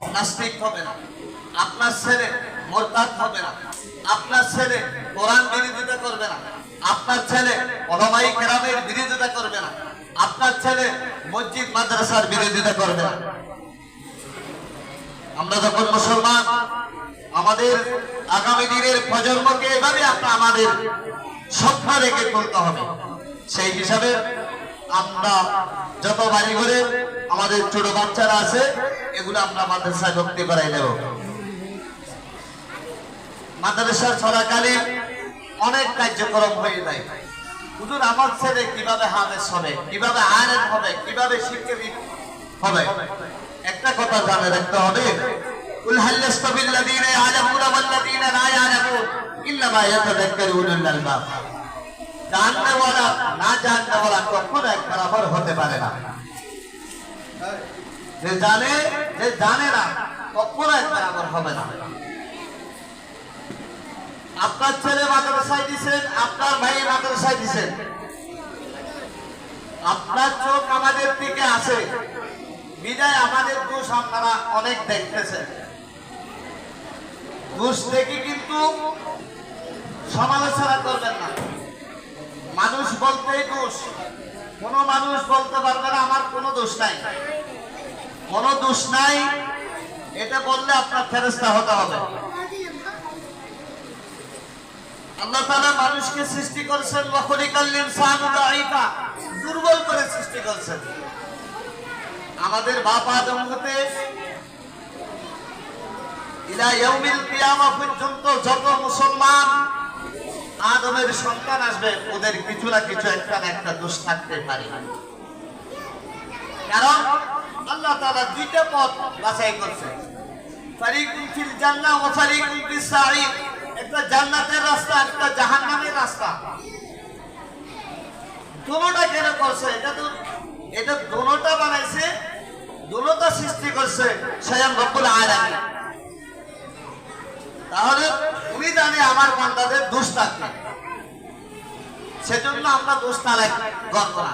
নাস্তিক হবে না। আপনার ছেলে মোরতাদ হবে না। আপনার ছেলে কোরআন বিরোধিতা করবে না। আপনার ছেলে ওলামাই কেরামের বিরোধিতা করবে না। আপনার ছেলে মসজিদ, মাদ্রাসার বিরোধিতা করবে না। আমরা যখন মুসলমান, আমাদের আগামী দিনের প্রজন্মকে এভাবে আমরা আমাদের স্বপ্ন রেখে তুলতে হবে। সেই হিসাবে আমরা যত বাড়ি ঘরে আমাদের ছোট বাচ্চারা আছে এগুলো আমরা মাদ্রাসায় ভক্তি করাই নেব মাদ্রাসার চলাকালীন অনেক কার্যক্রম হয়ে যায়। হুজুর, আমার ছেলে কীভাবে হামেস হবে? কীভাবে আয়ন হবে? কীভাবে শিক্ষিত হবে? একটা কথা জানে রাখতে হবে। কুল হাল ইয়াস্তাবিল লাযীনা ইয়ালামুনা ওয়াল লাযীনা লা ইয়ালামুন ইল্লা মা ইয়াতাযাক্কারুনা উলুল আলবাব জাননেওয়ালা না জাননেওয়ালা কখনো এক বরাবর হতে পারে না। যে জানে যে জানে না, কখনো এক বরাবর হবে না। আপনার ছেলে মাদ্রাসায় দিছেন, আপনার ভাই মাদ্রাসায় দিছেন। আপনার চোখ আমাদের দিকে আছে। বিদায় আমাদের দোষ আপনারা অনেক দেখতেছেন। দোষ দেখে কিন্তু সমালোচনা করবেন না। মানুষ বলতেই দোষ। কোন মানুষ বলতে পারবে না, আমার কোনো দোষ নাই। কোনো দোষ নাই। এটা বললে আপনার ফেরস্তা হতে হবে। আল্লাহ তাআলা মানুষকে সৃষ্টি করেছেন দুর্বল করে সৃষ্টি করেছেন। আমাদের বাপ আদম হতে পর্যন্ত যত মুসলমান আদমের সন্তান আসবে, ওদের কিছু না কিছু একটা একটা দোষ থাকতে পারে। কারণ আল্লাহ তাআলা দুইটা পথ বাছাই ফারিকুন ফিল জান্নাহ ওয়া একটা জান্নাতের রাস্তা, একটা জাহান্নামের রাস্তা। কেন করছে? এটা তো এটা বানাইছে সৃষ্টি করছে স্বয়ং রব্বুল আলামিন। তাহলে উনি জানে আমার বান্দাদের দোষ থাকবে। সেজন্য আমরা দোষ তারাই করব না।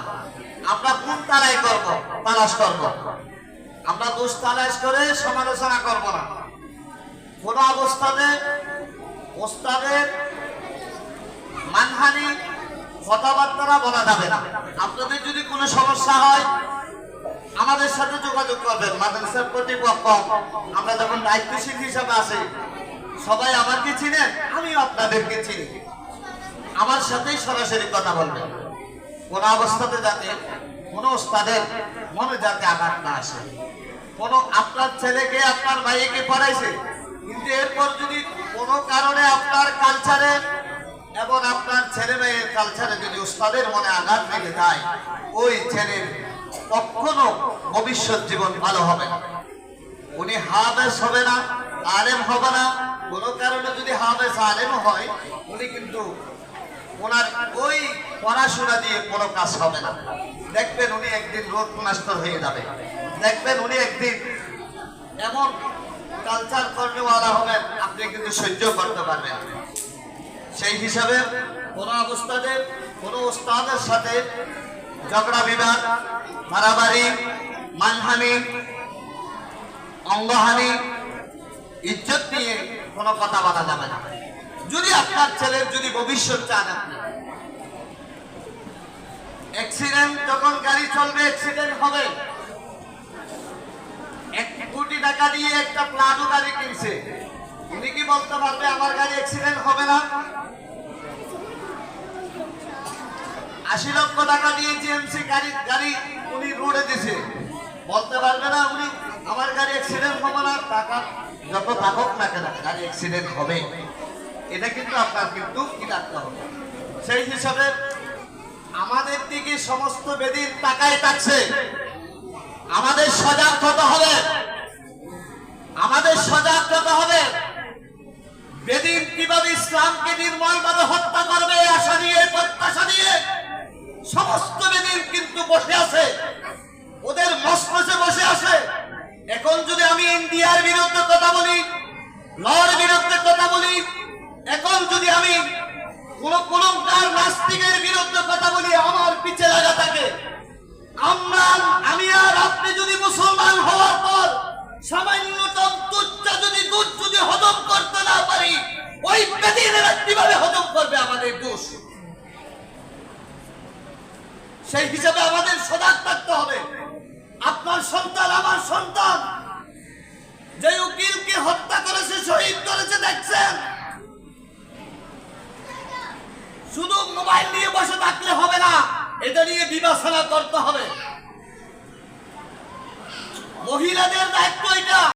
আমরা কোন তারাই করব? তালাশ করব। আমরা দোষ তালাশ করে সমালোচনা করব না। কোন অবস্থাতে ওস্তাদের মানহানি কথাবার্তা বলা যাবে না। আপনাদের যদি কোনো সমস্যা হয়, আমাদের সাথে যোগাযোগ করবেন, মাদ্রাসার কর্তৃপক্ষ। আমরা যখন দায়িত্বশীল হিসাবে আছি, সবাই আমাকে চিনেন আমিও আপনাদেরকে চিনি। আমার সাথেই সরাসরি কথা বলবেন কোন অবস্থাতে যাতে কোনো ওস্তাদের মনে যাতে আঘাত না আসে। কোনো আপনার ছেলেকে, আপনার ভাইকে পড়াইছে। কিন্তু এরপর যদি কোনো কারণে আপনার কালচারে এবং আপনার ছেলে মেয়ের কালচারে যদি ওস্তাদের মনে আঘাত লেগে যায়, ওই ছেলের কখনো ভবিষ্যৎ জীবন ভালো হবে না। উনি হাবেস হবে না, আলেম হবে না। কোনো কারণে যদি হাবেস আলেম হয়, উনি কিন্তু ওনার ওই পড়াশোনা দিয়ে কোনো কাজ হবে না। দেখবেন উনি একদিন রোড মাস্টার হয়ে যাবে। দেখবেন উনি একদিন এমন কালচার কর্মওয়ালা হবেন, আপনি কিন্তু সহ্য করতে পারবেন সেই হিসাবে কোন অবস্থাতে কোন ওস্তাদের সাথে ঝগড়া বিবাদ, মারামারি, মানহানি, অঙ্গহানি, ইজ্জত নিয়ে কোনো কথা বলা যাবে না। যদি আপনার ছেলের যদি ভবিষ্যৎ চান আপনি। অ্যাক্সিডেন্ট যখন গাড়ি চলবে অ্যাক্সিডেন্ট হবে। এক কোটি টাকা দিয়ে একটা প্লাডো গাড়ি কিনছে। উনি কি বলতে পারবে, আমার গাড়ি অ্যাক্সিডেন্ট হবে না? আশি লক্ষ টাকা দিয়ে জিএমসি গাড়ি গাড়ি উনি রোডে দিছে। বলতে পারবে না উনি, আমার গাড়ি অ্যাক্সিডেন্ট হবে না। টাকা যত থাকুক না কেন, গাড়ি অ্যাক্সিডেন্ট হবে। এটা কিন্তু আপনার কিন্তু কি রাখতে হবে? সেই হিসাবে আমাদের দিকে সমস্ত বেদির টাকায় থাকছে। আমাদের সজাগ হতে হবে। আমাদের সজাগ হতে হবে। বেদিন কীভাবে ইসলামকে নির্মলভাবে হত্যা করবে আশা নিয়ে প্রত্যাশা নিয়ে, সমস্ত বেদিন কিন্তু বসে আছে। ওদের মস্কসে বসে আছে। এখন যদি আমি ইন্ডিয়ার বিরুদ্ধে কথা বলি, লর বিরুদ্ধে কথা বলি এখন যদি আমি কোন কলঙ্কার নাস্তিকের বিরুদ্ধে কথা বলি, আমার পিছে লাগা থাকে। আমরা, আমি আর আপনি যদি মুসলমান হওয়ার পর সামান্যতম দুধটা যদি দুধ যদি হজম করতে না পারি, ওই বেদিনেরা কীভাবে হজম করবে আমাদের দোষ। সেই হিসাবে আমাদের সজাগ থাকতে হবে। আপনার সন্তান, আমার সন্তান, যে উকিলকে হত্যা করেছে, শহীদ করেছে, দেখছেন? শুধু মোবাইল নিয়ে বসে থাকলে হবে না। এটা নিয়ে বিবেচনা করতে হবে। মহিলাদের দায়িত্ব এটা।